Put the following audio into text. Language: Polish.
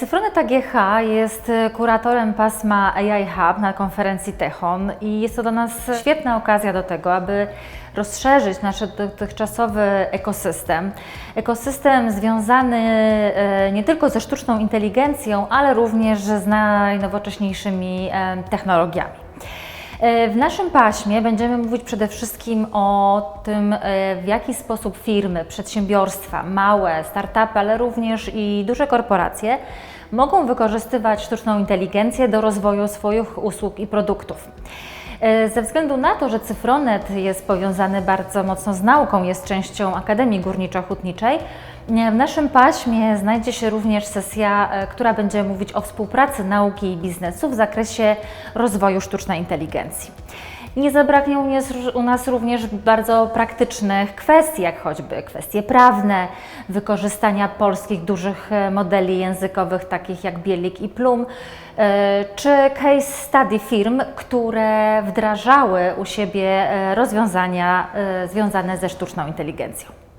Cyfronet AGH jest e, kuratorem pasma AI Hub na konferencji Techon i jest to dla nas świetna okazja do tego, aby rozszerzyć nasz dotychczasowy ekosystem. Ekosystem związany e, nie tylko ze sztuczną inteligencją, ale również z najnowocześniejszymi technologiami. E, W naszym paśmie będziemy mówić przede wszystkim o tym, e, w jaki sposób firmy, przedsiębiorstwa, małe, startupy, ale również i duże korporacje mogą wykorzystywać sztuczną inteligencję do rozwoju swoich usług i produktów. E, Ze względu na to, że Cyfronet jest powiązany bardzo mocno z nauką, jest częścią Akademii Górniczo-Hutniczej, w naszym paśmie znajdzie się również sesja, e, która będzie mówić o współpracy nauki i biznesu w zakresie rozwoju sztucznej inteligencji. Nie zabraknie u nas- również bardzo praktycznych kwestii, jak choćby kwestie prawne, wykorzystania polskich dużych e, modeli językowych, takich jak Bielik i Plum, e, czy case study firm, które wdrażały u siebie rozwiązania związane ze sztuczną inteligencją.